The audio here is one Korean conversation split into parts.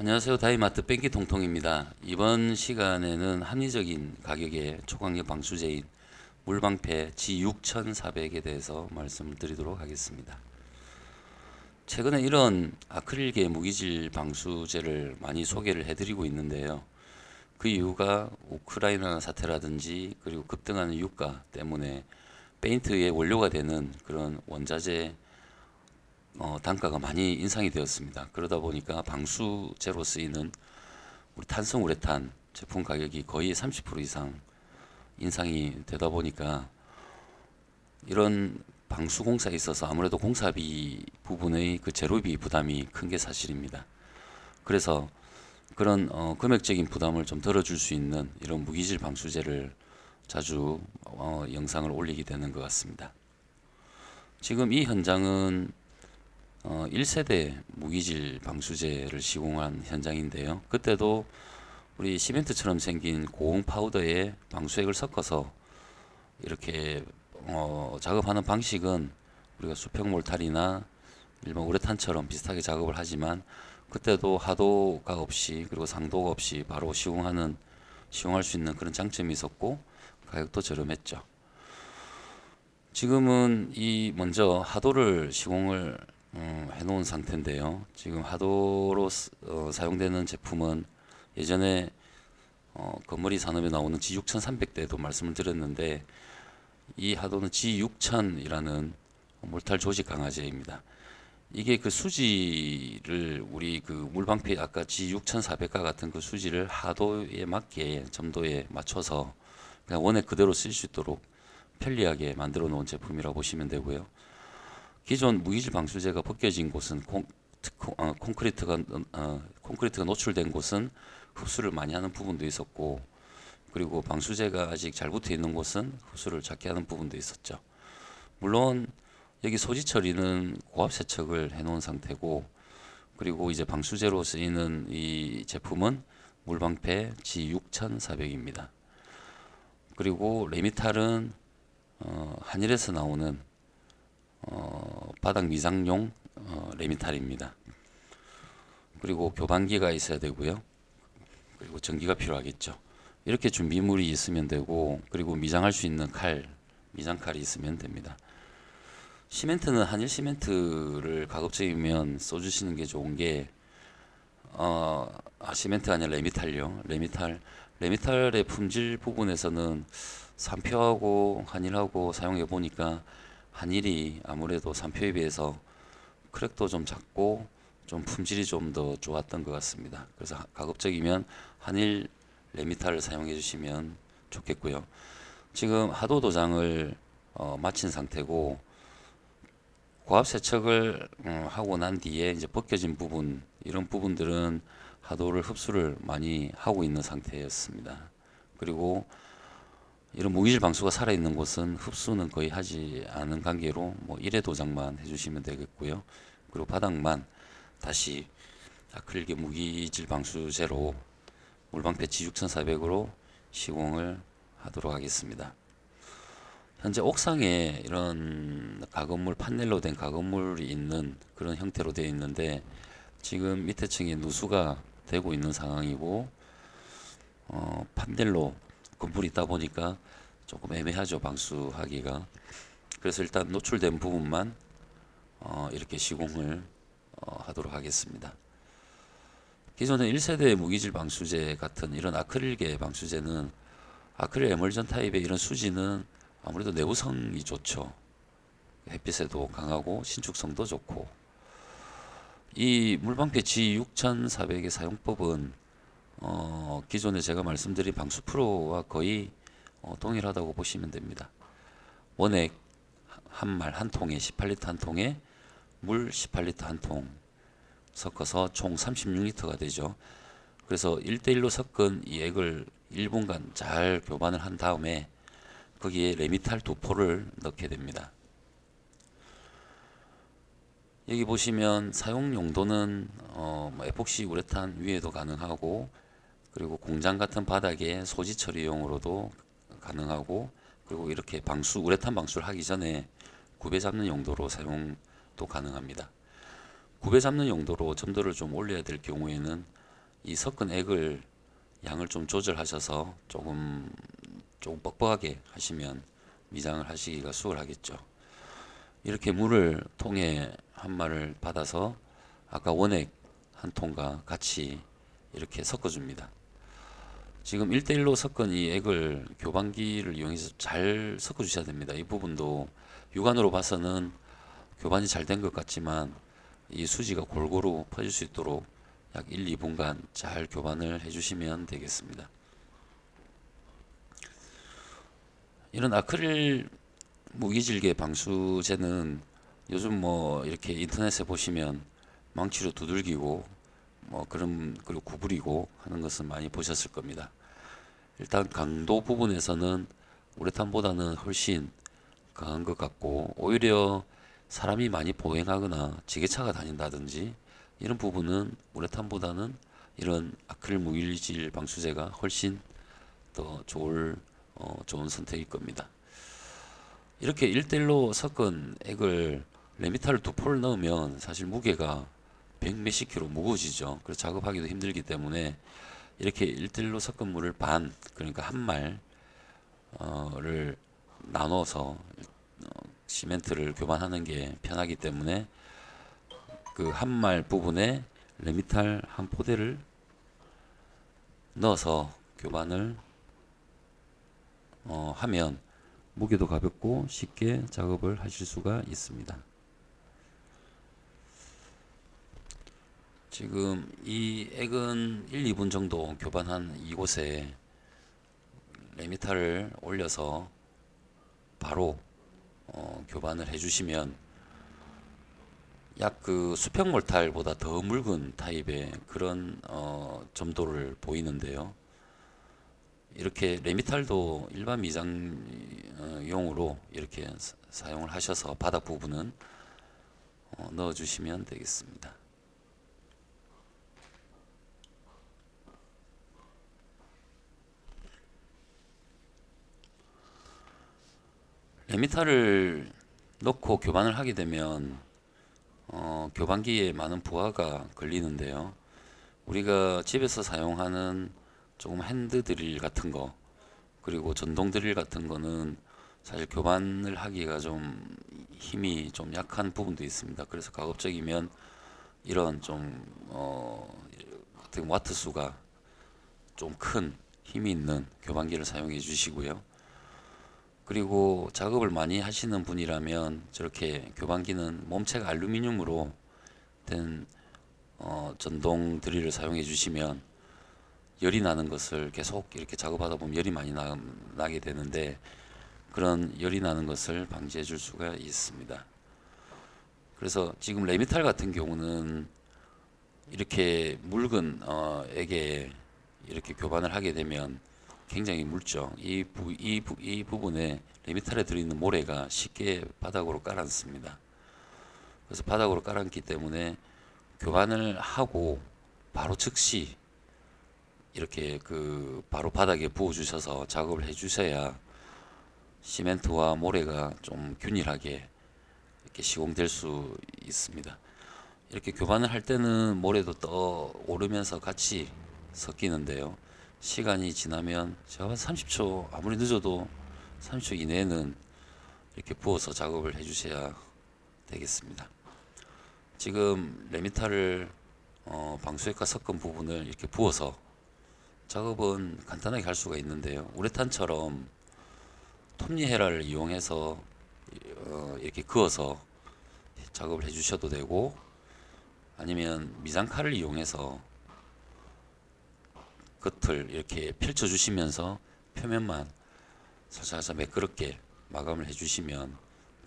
안녕하세요. 다이마트 뺑기 통통입니다. 이번 시간에는 합리적인 가격의 초강력 방수제인 물방패 G6400에 대해서 말씀을 드리도록 하겠습니다. 최근에 이런 아크릴계 무기질 방수제를 많이 소개를 해드리고 있는데요. 그 이유가 우크라이나 사태라든지 그리고 급등하는 유가 때문에 페인트의 원료가 되는 그런 원자재 어, 단가가 많이 인상이 되었습니다. 그러다 보니까 방수제로 쓰이는 우리 탄성 우레탄 제품 가격이 거의 30% 이상 인상이 되다 보니까 이런 방수 공사에 있어서 아무래도 공사비 부분의 그 제로비 부담이 큰 게 사실입니다. 그래서 그런 어, 금액적인 부담을 좀 덜어줄 수 있는 이런 무기질 방수제를 자주 어, 영상을 올리게 되는 것 같습니다. 지금 이 현장은 어, 1세대 무기질 방수제를 시공한 현장인데요. 그때도 우리 시멘트처럼 생긴 고온 파우더에 방수액을 섞어서 이렇게 어, 작업하는 방식은 우리가 수평 몰탈이나 일반 우레탄처럼 비슷하게 작업을 하지만 그때도 하도가 없이 그리고 상도가 없이 바로 시공하는 시공할 수 있는 그런 장점이 있었고 가격도 저렴했죠. 지금은 이 먼저 하도를 시공을 음, 해놓은 상태인데요. 지금 하도로 쓰- 어, 사용되는 제품은 예전에 어, 건물이 산업에 나오는 G6300대도 말씀을 드렸는데 이 하도는 G6000이라는 몰탈 조직 강화제입니다. 이게 그 수지를 우리 그 물방패 아까 G6400과 같은 그 수지를 하도에 맞게 점도에 맞춰서 그냥 원액 그대로 쓸 수 있도록 편리하게 만들어 놓은 제품이라고 보시면 되고요. 기존 무기질 방수제가 벗겨진 곳은 콩, 콩, 어, 콘크리트가 어, 콘크리트가 노출된 곳은 흡수를 많이 하는 부분도 있었고 그리고 방수제가 아직 잘 붙어 있는 곳은 흡수를 작게 하는 부분도 있었죠. 물론 여기 소지 처리는 고압 세척을 해놓은 상태고 그리고 이제 방수제로 쓰이는 이 제품은 물방패 G6400입니다. 그리고 레미탈은 어, 한일에서 나오는 어, 바닥 미장용 어, 레미탈입니다. 그리고 교반기가 있어야 되고요. 그리고 전기가 필요하겠죠. 이렇게 준비물이 있으면 되고 그리고 미장할 수 있는 칼, 미장칼이 있으면 됩니다. 시멘트는 한일 시멘트를 가급적이면 써주시는 게 좋은 게 어, 아, 시멘트가 아니라 레미탈요. 레미탈, 레미탈의 품질 부분에서는 삼표하고 한일하고 사용해 보니까 한일이 아무래도 삼표에 비해서 크랙도 좀 작고 좀 품질이 좀 더 좋았던 것 같습니다. 그래서 하- 가급적이면 한일 레미탈을 사용해 주시면 좋겠고요. 지금 하도 도장을 어, 마친 상태고 고압 세척을 음, 하고 난 뒤에 이제 벗겨진 부분 이런 부분들은 하도를 흡수를 많이 하고 있는 상태였습니다. 그리고 이런 무기질 방수가 살아 있는 곳은 흡수는 거의 하지 않은 관계로 뭐 1회 도장만 해주시면 되겠고요. 그리고 바닥만 다시 아크릴계 무기질 방수제로 물방패 G6400으로 시공을 하도록 하겠습니다. 현재 옥상에 이런 가건물 판넬로 된 가건물이 있는 그런 형태로 되어 있는데 지금 밑에 층에 누수가 되고 있는 상황이고 어, 판넬로 건물이 있다 보니까 조금 애매하죠 방수하기가 그래서 일단 노출된 부분만 어, 이렇게 시공을 어, 하도록 하겠습니다. 기존의 1세대 무기질 방수제 같은 이런 아크릴계 방수제는 아크릴 에멀전 타입의 이런 수지는 아무래도 내부성이 좋죠. 햇빛에도 강하고 신축성도 좋고 이 물방패 G6400의 사용법은 어, 기존에 제가 말씀드린 방수 프로와 거의 어, 동일하다고 보시면 됩니다. 원액 한 말 한 통에 18리터 한 통에 물 18리터 한 통 섞어서 총 36리터가 되죠. 그래서 1대1로 섞은 이 액을 1분간 잘 교반을 한 다음에 거기에 레미탈 두 포를 넣게 됩니다. 여기 보시면 사용 용도는 어, 뭐 에폭시 우레탄 위에도 가능하고 그리고 공장 같은 바닥에 소지 처리용으로도 가능하고 그리고 이렇게 방수 우레탄 방수를 하기 전에 굽에 잡는 용도로 사용도 가능합니다. 굽에 잡는 용도로 점도를 좀 올려야 될 경우에는 이 섞은 액을 양을 좀 조절하셔서 조금 조금 뻑뻑하게 하시면 미장을 하시기가 수월하겠죠. 이렇게 물을 통에 한 말을 받아서 아까 원액 한 통과 같이 이렇게 섞어줍니다. 지금 1대1로 섞은 이 액을 교반기를 이용해서 잘 섞어 주셔야 됩니다. 이 부분도 육안으로 봐서는 교반이 잘 된 것 같지만 이 수지가 골고루 퍼질 수 있도록 약 1, 2분간 잘 교반을 해주시면 되겠습니다. 이런 아크릴 무기질개 방수제는 요즘 뭐 이렇게 인터넷에 보시면 망치로 두들기고 뭐 그런 그리고 구부리고 하는 것은 많이 보셨을 겁니다. 일단 강도 부분에서는 우레탄보다는 훨씬 강한 것 같고 오히려 사람이 많이 보행하거나 지게차가 다닌다든지 이런 부분은 우레탄보다는 이런 아크릴 무일질 방수제가 훨씬 더 좋을 어, 좋은 선택일 겁니다. 이렇게 1대1로 섞은 액을 레미타를 두 포를 넣으면 사실 무게가 100 몇십 킬로 무거워지죠. 그래서 작업하기도 힘들기 때문에 이렇게 1대1로 섞은 물을 반 그러니까 한 말을 나눠서 어, 시멘트를 교반하는 게 편하기 때문에 그 한말 부분에 레미탈 한 포대를 넣어서 교반을 어, 하면 무게도 가볍고 쉽게 작업을 하실 수가 있습니다. 지금 이 액은 1, 2분 정도 교반한 이곳에 레미타를 올려서 바로 어, 교반을 해주시면 약 그 수평 몰탈보다 더 묽은 타입의 그런 어, 점도를 보이는데요. 이렇게 레미탈도 일반 미장용으로 이렇게 사- 사용을 하셔서 바닥 부분은 어, 넣어주시면 되겠습니다. 레미타를 넣고 교반을 하게 되면 어, 교반기에 많은 부하가 걸리는데요. 우리가 집에서 사용하는 조금 핸드 드릴 같은 거 그리고 전동 드릴 같은 거는 사실 교반을 하기가 좀 힘이 좀 약한 부분도 있습니다. 그래서 가급적이면 이런 좀 어, 어떻게 와트 수가 좀 큰 힘이 있는 교반기를 사용해 주시고요. 그리고 작업을 많이 하시는 분이라면 저렇게 교반기는 몸체가 알루미늄으로 된 어, 전동 드릴을 사용해 주시면 열이 나는 것을 계속 이렇게 작업하다 보면 열이 많이 나, 나게 되는데 그런 열이 나는 것을 방지해 줄 수가 있습니다. 그래서 지금 레미탈 같은 경우는 이렇게 묽은 어, 액에 이렇게 교반을 하게 되면 굉장히 묽죠. 이, 부, 이, 부, 이 부분에 레미탈에 들어있는 모래가 쉽게 바닥으로 깔았습니다. 그래서 바닥으로 깔았기 때문에 교반을 하고 바로 즉시 이렇게 그 바로 바닥에 부어 주셔서 작업을 해 주셔야 시멘트와 모래가 좀 균일하게 이렇게 시공될 수 있습니다. 이렇게 교반을 할 때는 모래도 떠 오르면서 같이 섞이는데요. 시간이 지나면 제가 30초 아무리 늦어도 30초 이내에는 이렇게 부어서 작업을 해 주셔야 되겠습니다. 지금 레미타를 어, 방수액과 섞은 부분을 이렇게 부어서 작업은 간단하게 할 수가 있는데요. 우레탄처럼 톱니헤라를 이용해서 어, 이렇게 그어서 작업을 해 주셔도 되고 아니면 미장칼을 이용해서 겉을 이렇게 펼쳐 주시면서 표면만 살살살 매끄럽게 마감을 해 주시면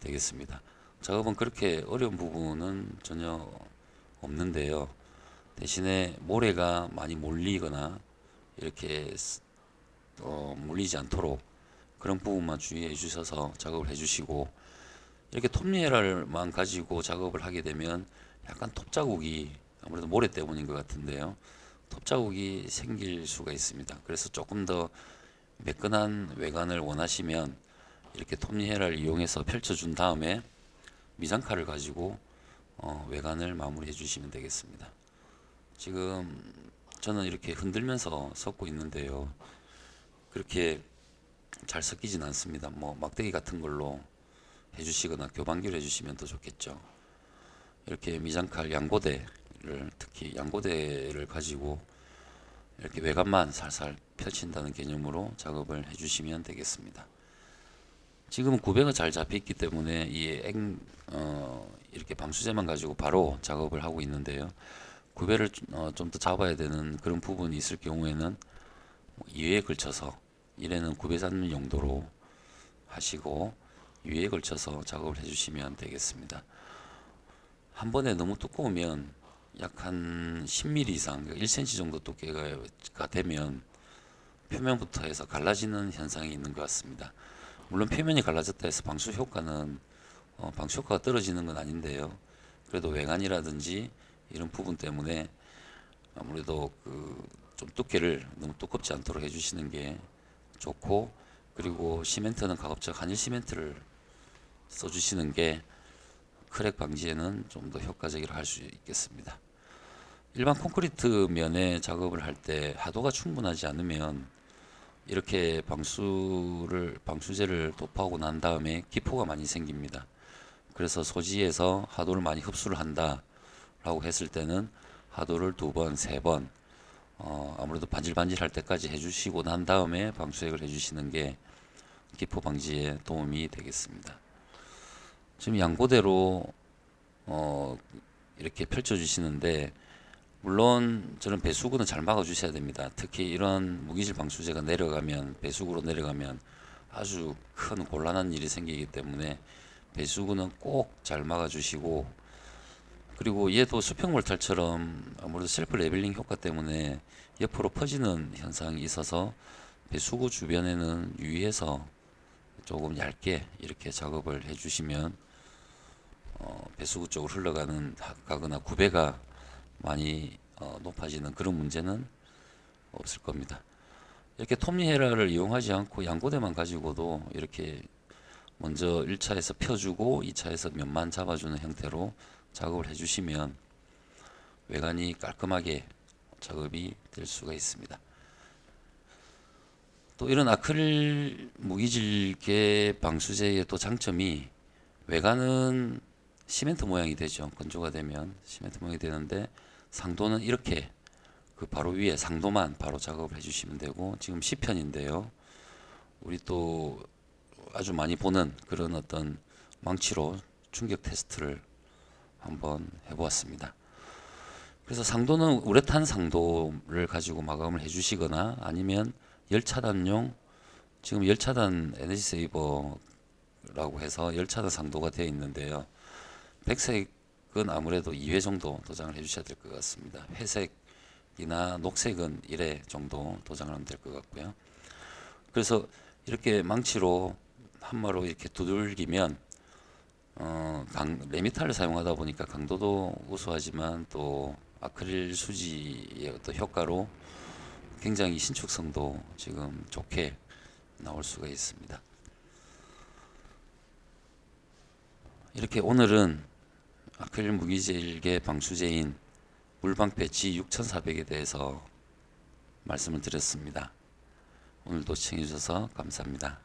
되겠습니다. 작업은 그렇게 어려운 부분은 전혀 없는데요. 대신에 모래가 많이 몰리거나 이렇게 어, 물리지 않도록 그런 부분만 주의해 주셔서 작업을 해 주시고 이렇게 톱니에랄만 가지고 작업을 하게 되면 약간 톱 자국이 아무래도 모래 때문인 것 같은데요. 톱 자국이 생길 수가 있습니다. 그래서 조금 더 매끈한 외관을 원하시면 이렇게 톱니헤라를 이용해서 펼쳐준 다음에 미장칼을 가지고 어, 외관을 마무리해 주시면 되겠습니다. 지금 저는 이렇게 흔들면서 섞고 있는데요. 그렇게 잘 섞이진 않습니다. 뭐 막대기 같은 걸로 해주시거나 교반기를 해주시면 더 좋겠죠. 이렇게 미장칼 양고대 를 특히 양고대를 가지고 이렇게 외관만 살살 펼친다는 개념으로 작업을 해주시면 되겠습니다. 지금은 구배가 잘 잡혀있기 때문에 이 앵, 어, 이렇게 방수제만 가지고 바로 작업을 하고 있는데요. 구배를 어, 좀더 잡아야 되는 그런 부분이 있을 경우에는 2회에 걸쳐서 1회는 구배 잡는 용도로 하시고 2회에 걸쳐서 작업을 해주시면 되겠습니다. 한 번에 너무 두꺼우면 약 한 10mm 이상, 1cm 정도 두께가 되면 표면부터 해서 갈라지는 현상이 있는 것 같습니다. 물론 표면이 갈라졌다 해서 방수 효과는 어, 방수 효과가 떨어지는 건 아닌데요. 그래도 외관이라든지 이런 부분 때문에 아무래도 그 좀 두께를 너무 두껍지 않도록 해주시는 게 좋고 그리고 시멘트는 가급적 한일 시멘트를 써주시는 게 크랙 방지에는 좀 더 효과적이라 할 수 있겠습니다. 일반 콘크리트 면에 작업을 할 때 하도가 충분하지 않으면 이렇게 방수를 방수제를 도포하고 난 다음에 기포가 많이 생깁니다. 그래서 소지에서 하도를 많이 흡수를 한다라고 했을 때는 하도를 두 번, 세 번, 어, 아무래도 반질반질할 때까지 해주시고 난 다음에 방수액을 해주시는 게 기포 방지에 도움이 되겠습니다. 지금 양고대로 어, 이렇게 펼쳐주시는데 물론 저는 배수구는 잘 막아주셔야 됩니다. 특히 이런 무기질 방수제가 내려가면 배수구로 내려가면 아주 큰 곤란한 일이 생기기 때문에 배수구는 꼭 잘 막아주시고 그리고 얘도 수평 몰탈처럼 아무래도 셀프 레벨링 효과 때문에 옆으로 퍼지는 현상이 있어서 배수구 주변에는 유의해서 조금 얇게 이렇게 작업을 해주시면 어, 배수구 쪽으로 흘러가는 가거나 구배가 많이 어, 높아지는 그런 문제는 없을 겁니다. 이렇게 톱니헤라를 이용하지 않고 양고대만 가지고도 이렇게 먼저 1차에서 펴주고 2차에서 면만 잡아주는 형태로 작업을 해주시면 외관이 깔끔하게 작업이 될 수가 있습니다. 또 이런 아크릴 무기질계 방수제의 또 장점이 외관은 시멘트 모양이 되죠. 건조가 되면 시멘트 모양이 되는데 상도는 이렇게 그 바로 위에 상도만 바로 작업을 해주시면 되고 지금 시편인데요. 우리 또 아주 많이 보는 그런 어떤 망치로 충격 테스트를 한번 해보았습니다. 그래서 상도는 우레탄 상도를 가지고 마감을 해주시거나 아니면 열차단용 지금 열차단 에너지 세이버라고 해서 열차단 상도가 되어 있는데요. 백색은 아무래도 2회 정도 도장을 해주셔야 될 것 같습니다. 회색이나 녹색은 1회 정도 도장을 하면 될 것 같고요. 그래서 이렇게 망치로 한마로 이렇게 두들기면 어, 강, 레미탈을 사용하다 보니까 강도도 우수하지만 또 아크릴 수지의 어떤 효과로 굉장히 신축성도 지금 좋게 나올 수가 있습니다. 이렇게 오늘은 아크릴 무기질계 방수제인 물방패 G6400에 대해서 말씀을 드렸습니다. 오늘도 시청해 주셔서 감사합니다.